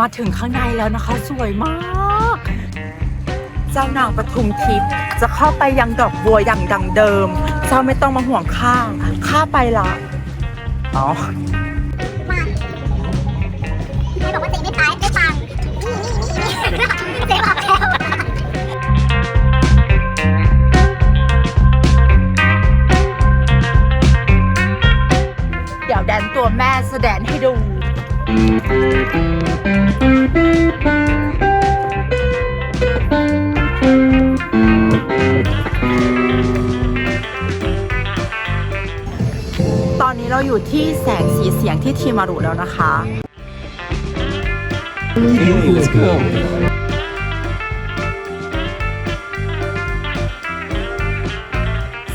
มาถึงข้างในแล้วนะคะ สวยมาก เจ้านางปทุมทิพย์จะเข้าไปยังดอกบัวอย่างดังเดิม เจ้าไม่ต้องมาห่วงข้าข้าไปละอ๋อมาใครบอกว่าเจ๊ไม่ตายไม่ฟังนี่นี่นี่เจ๊บอกแล้วเดี๋ยวแดนตัวแม่แสดงให้ดู ตอนนี้เราอยู่ที่แสงสีเสียงที่ทีมารุแล้วนะคะ Let's go.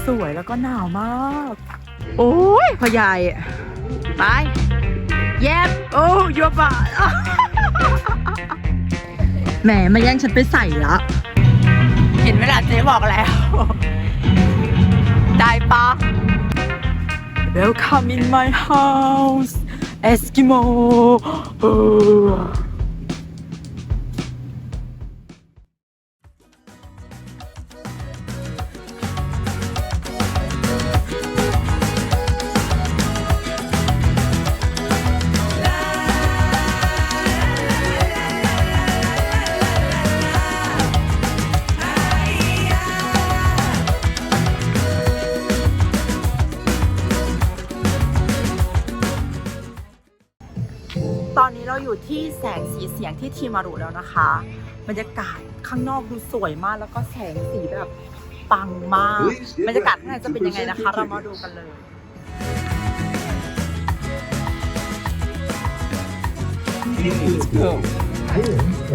สวยแล้วก็หนาวมาก โอ้ยพ่อใหญ่ ไป เย็บโอ้ยัวบะแหมมาแย่งฉันไปใส่ละเห็นเวลาเจ๊บอกแล้ว ได้ปะ Welcome in my house Eskimo ออตอนนี้เราอยู่ที่แสงสีเสียงที่ทีมารุแล้วนะคะ บรรยากาศข้างนอกดูสวยมากแล้วก็แสงสีแบบปังมาก บรรยากาศข้างในจะเป็นยังไงนะคะ เรามาดูกันเลย Let's go.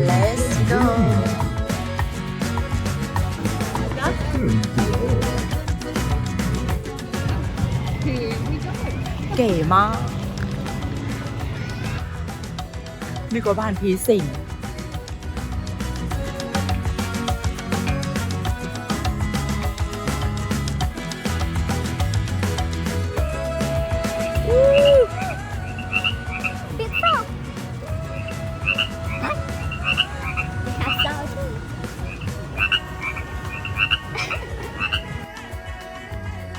Let's go เก๋มาก มีกว่าบ้านผีสิงพิซซ่าฮะพิซซ่าที่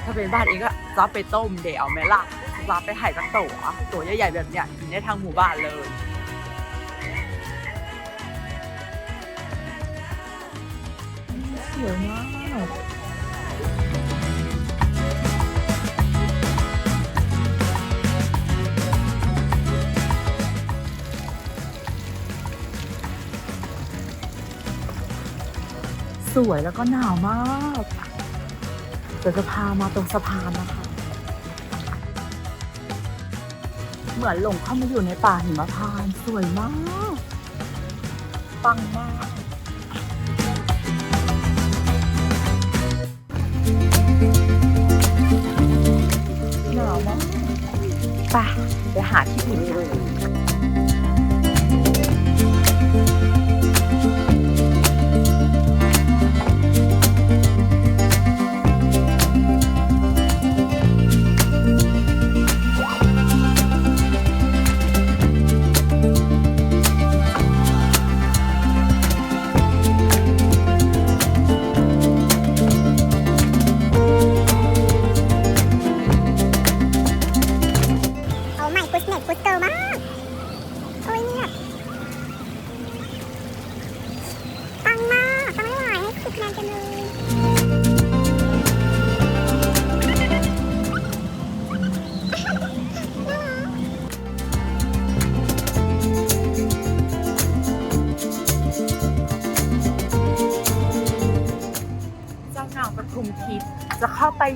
ถ้าเป็นบ้านเองก็จะไปต้มเดี๋ยวไหมล่ะจะไปไห่กันตัวตัวใหญ่ๆแบบเนี้ยกินได้ทางหมู่บ้านเลย สวยมากสวยแล้วก็หนาวมากเดี๋ยวจะพามาตรงสะพานนะคะ เหมือนหลงเข้ามาอยู่ในป่าหิมพานต์สวยมาก ปังมาก ไปไปหาที่อื่นกัน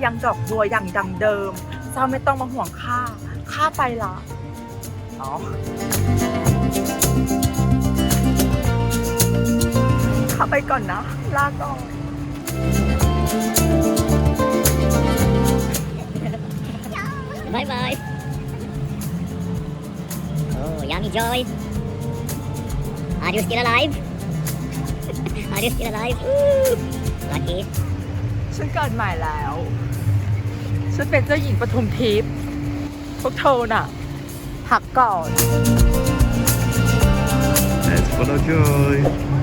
ยังดอกบัวอย่างดังเดิม เจ้าไม่ต้องมาห่วงข้า ข้าไปละอ๋อข้าไปก่อนนะ ลาก่อน Bye bye. Oh, yummy joy. Are you still alive? Are you still alive? Ooh, lucky. ฉันเกิดใหม่แล้ว ฉันเป็นเจ้าหญิงปทุมทิพย์พวกเธอน่ะพักก่อน Enjoy.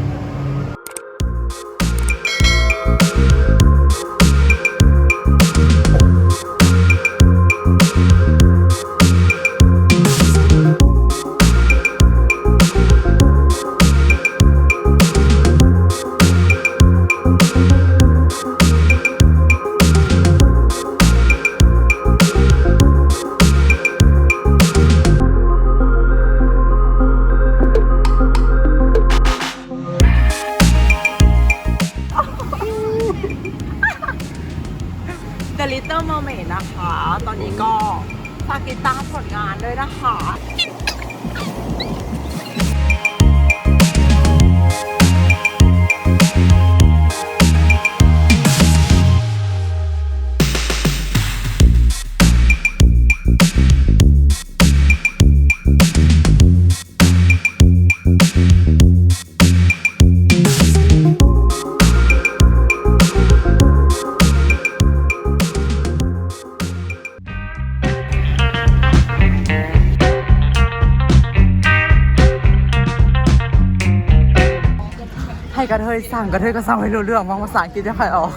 สั่งกระเทยก็สั่งไม่รู้เรื่องมองภาษาอังกฤษจะใครออก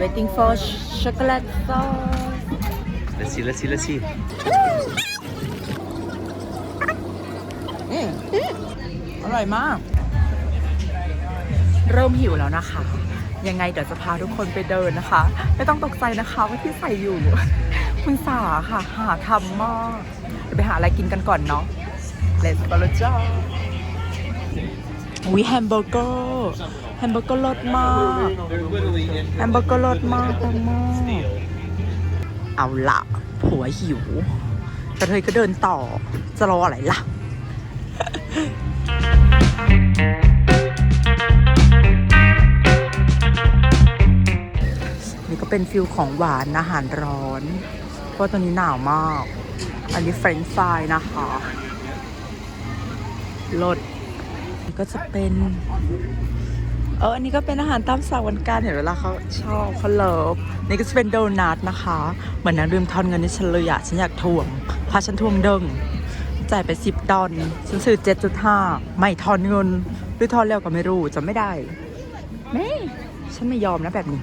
waiting for chocolate sauce Let's see, let's see, let's see. อืมอร่อยมาก เริ่มหิวแล้วนะคะ ยังไงเดี๋ยวจะพาทุกคนไปเดินนะคะ ไม่ต้องตกใจนะคะว่าที่ใส่อยู่ คุณสาค่ะ หาทำมากเดี๋ยวไปหาอะไรกินกันก่อนเนาะ Let's go เลยจ้า อุ้ยแฮมเบอร์เกอร์แฮมเบอร์เกอร์รสมากแฮมเบอร์เกอร์รสมากมากเอาละผัวหิวกระเทยก็เดินต่อจะรออะไรล่ะนี่ก็เป็นฟิลของหวานอาหารร้อน เพราะตอนนี้หนาวมาก อันนี้เฟรนช์ฟรายนะคะรส ก็จะเป็น เอออันนี้ก็เป็นอาหารตามสั่งวันการเห็นเวลาเขาชอบเขาเลิฟนี่ก็จะเป็นโดนัทนะคะ เหมือนนางลืมทอนเงินนี่ฉันเลยอะฉันอยากทวงพาฉันทวงเดิงจ่ายไปสิบดอลฉันซื้อเจ็ดจุดห้าไม่ทอนเงิน หรือทอนแล้วก็ไม่รู้จะไม่ได้แม่ฉันไม่ยอมนะแบบนี้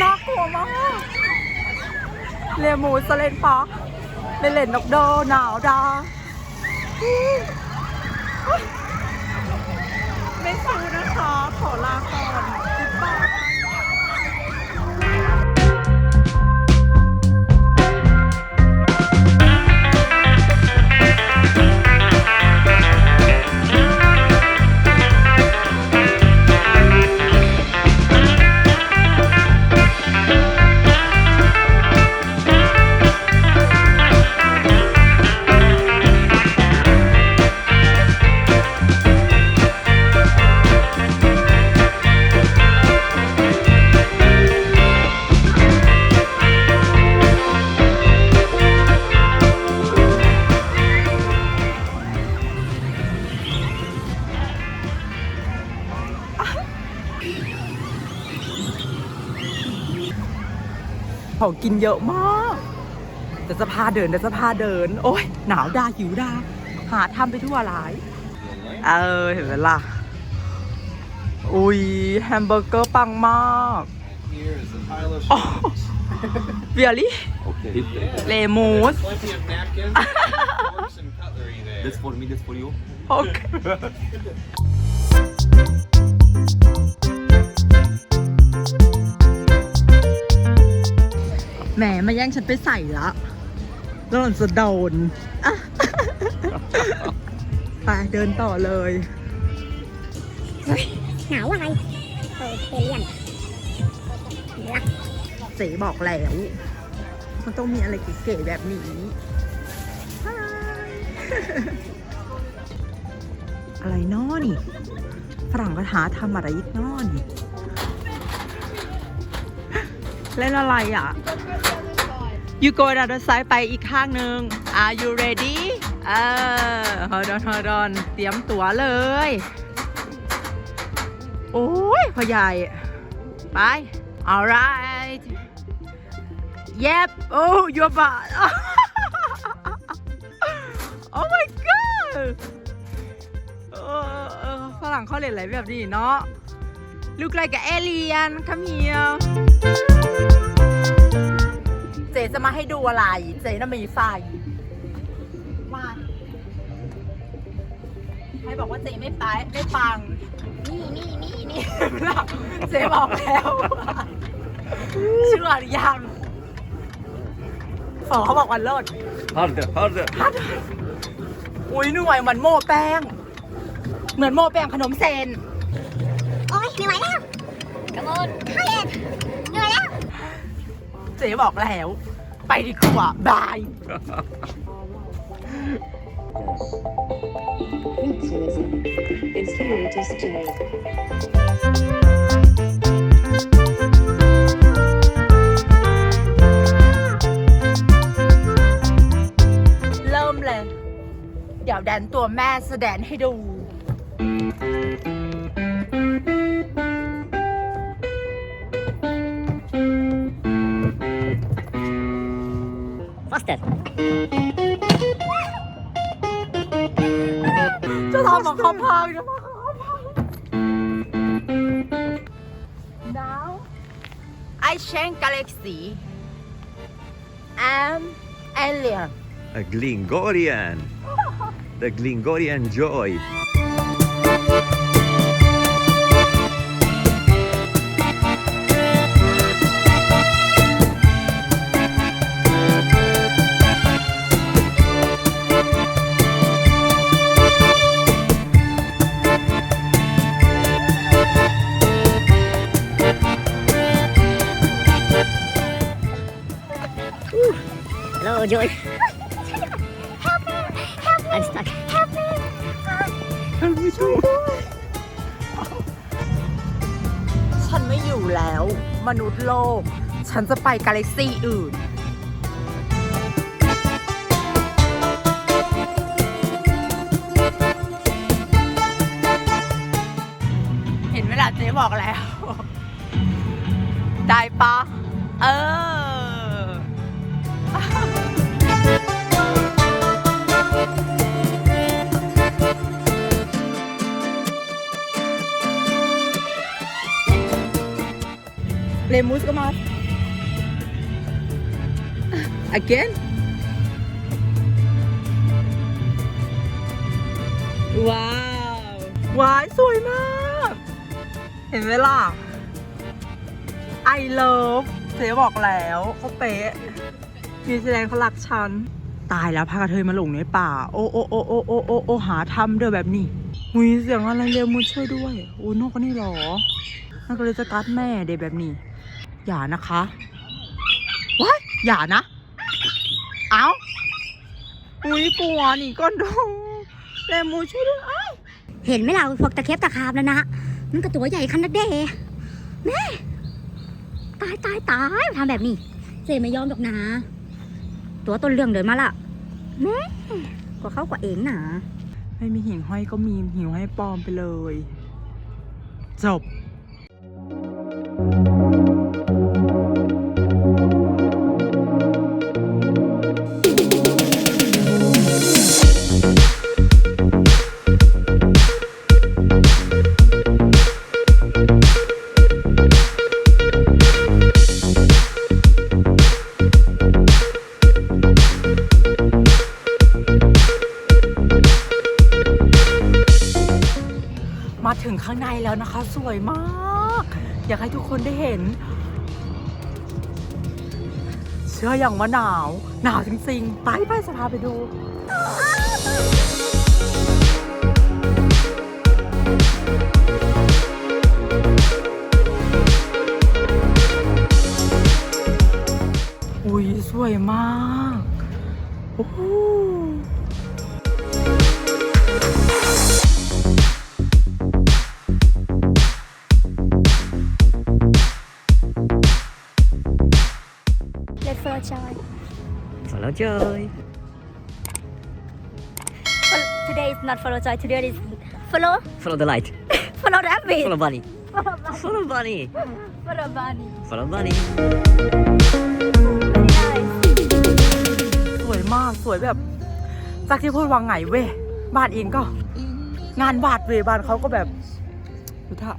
น่ากลัวมากเรียมูสเลนปาร์ ไม่เล่นนกโดหนาวดาไม่ซื้อนะคะ ขอลาก่อน ของกินเยอะมากเดี๋ยวจะพาเดินเดี๋ยวจะพาเดิน โอ้ยหนาวดาหิวดา หาทำไปทั่วหลาย เออ เห็นไหมล่ะ อุ้ยแฮมเบอร์เกอร์ปังมาก Here is a pile of โอ้เบียรี่ Okay. เลมูส Plenty of napkins, forks, and cutlery there. This for me, this for you. โแหมมาแย่งฉันไปใส่ละแล้วหล่อนจะโดนอะ ไปเดินต่อเลย หนาวอะไรเออเอเลี่ยนรักเจ๊บอกแล้ว มันต้องมีอะไรเก๋ๆแบบนี้อะไรน้อนี่ ฝรั่งก็หาทำอะไรอีกน้อนี่ เล่นอะไรอะ you go the other side ไปอีกข้างหนึ่ง are you ready เออ hold on hold on เตรียมตั๋วเลย โอ้ยพ่อใหญ่ ไป alright Yep Oh your butt Oh my god เออฝรั่งเขาเล่นอะไรแบบนี้เนาะ Look like an alien Come here จจะมาให้ดูอะไร เจน่ะมีไฟ มา ให้บอกว่าเจไม่ไปไม่ฟัง นี่นี่นี่นี่ เจบอกแล้ว เชื่อหรือยังฝอเขาบอกวันเลิศ Harder, harder. อุ้ยเหนื่อยเหมือนโม่แป้ง เหมือนโม่แป้งขนมเซน โอ๊ยไม่ไหวแล้ว Come on ข้าเย็นเหนื่อยแล้ว เจ๊บอกแล้ว ไปดีกว่าบาย It's here to stay. เริ่มเลย เดี๋ยวแดนตัวแม่แสดงให้ดู Faster. Çok hava kapağını. Now, I shank galaxy. I'm alien. A Glingorian. the Glingorian joy. ฮัลโหลจอย I'm stuck ฉันไม่อยู่แล้ว มนุษย์โลก ฉันจะไปกาแล็กซี่อื่น เห็นเวลาเจ๊บอกแล้ว เลมูสก็มา again ว้าวว้ายสวยมาก เห็นไหมล่ะ I love เจ๊บอกแล้วเขาเป๊ะมีแสดงเขารักฉัน ตายแล้วพากระเทยมาหลงในป่า โอ้โอ้โอ้โอ้โอ้โอ้โอ้หาทำเด้อแบบนี้มุยเสียงอะไรเร็วมุดช่วยด้วย โอ้นกนี่หรอนั่นก็เลยจะกัดแม่เดยแบบนี้ อย่านะคะว้ายอย่านะ เอ้าอุ้ยกลัวนี่ก้อนดูแรมูช่วยด้วยอ้าวเห็นไหมเราพวกตะเข็บตะคาบแล้วนะมันก็ตัวใหญ่ขนาดเด้แม่ตายตายตายทำแบบนี้เจไม่ยอมดอกนะ ตัวต้นเรื่องเดินมาละแม่กว่าเขากว่าเองนะไม่มีหิ่งห้อยก็มีหิ่งห้อยปลอมไปเลย จบมา แล้วนะคะ สวยมาก อยากให้ทุกคนได้เห็น เชื่ออย่างว่าหนาว หนาวจริงๆ ไปไปสภาไปดูอุ้ยสวยมากโอ้ Joy. Well, today is not follow joy. Today is follow Follow the light. follow rabbit. Follow bunny. Follow bunny. Follow bunny. Follow bunny. สวยมากสวยแบบ จากที่พูดวังไงเว้ยบ้านอินก็ งานวาดเวยบ้านเขาก็แบบดูท่า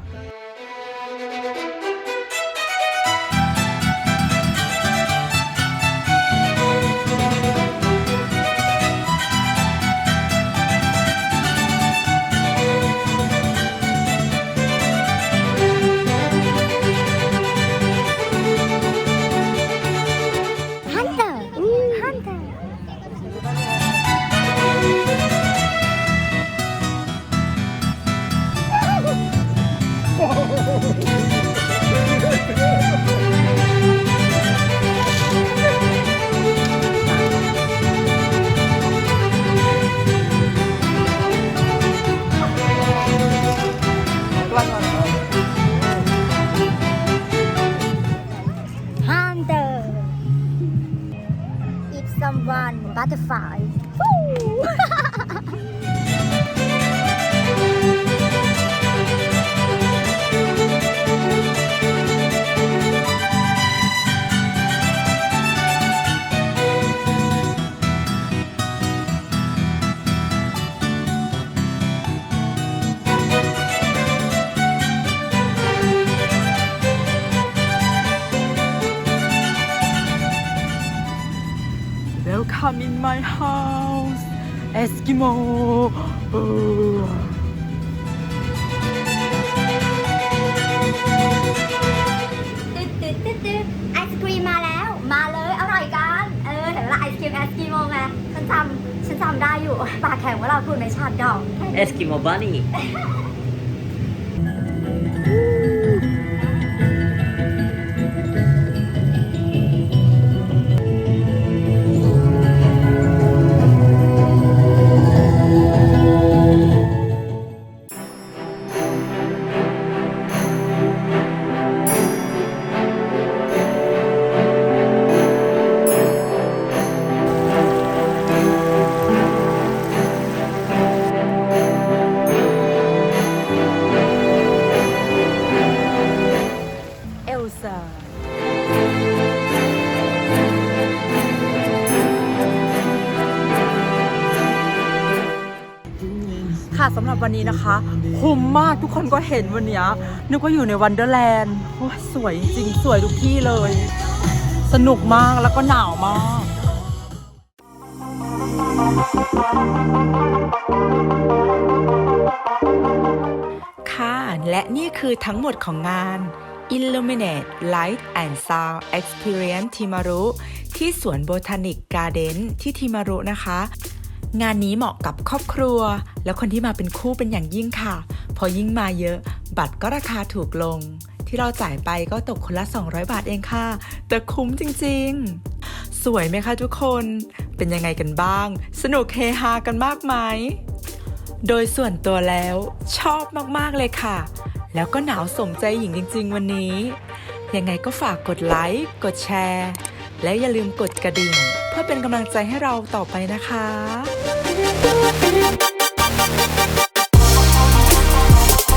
my house Eskimo เออตึ๊ดตึ๊ดตึ๊ดตึ๊ดไอศครีมมาแล้ว มาเลยอร่อยกัน เออเห็นละไอศครีมแอสกิโมไงฉันจำฉันจำได้อยู่ ปากแข็งว่าเราพูดในชาติดอก Eskimo bunny. สำหรับวันนี้นะคะคุ้มมากทุกคนก็เห็นวันนี้นึกว่าอยู่ในวันเดอร์แลนด์สวยจริงสวยทุกที่เลย สนุกมากแล้วก็หนาวมากค่ะและนี่คือทั้งหมดของงาน Illuminate Light and Sound Experience ทิมารุที่สวนโบทานิกการ์เดนที่ทิมารุนะคะ งานนี้เหมาะกับครอบครัว และคนที่มาเป็นคู่เป็นอย่างยิ่งค่ะ พอยิ่งมาเยอะ บัตรก็ราคาถูกลง ที่เราจ่ายไปก็ตกคนละ 200 บาทเองค่ะ แต่คุ้มจริงๆ สวยไหมคะทุกคน เป็นยังไงกันบ้าง สนุกเฮฮากันมากไหม โดยส่วนตัวแล้วชอบมากๆเลยค่ะ แล้วก็หนาวสมใจหญิงจริง ๆ วันนี้ ยังไงก็ฝากกดไลค์ กดแชร์ และอย่าลืมกดกระดิ่ง เพื่อเป็นกำลังใจให้เราต่อไปนะคะ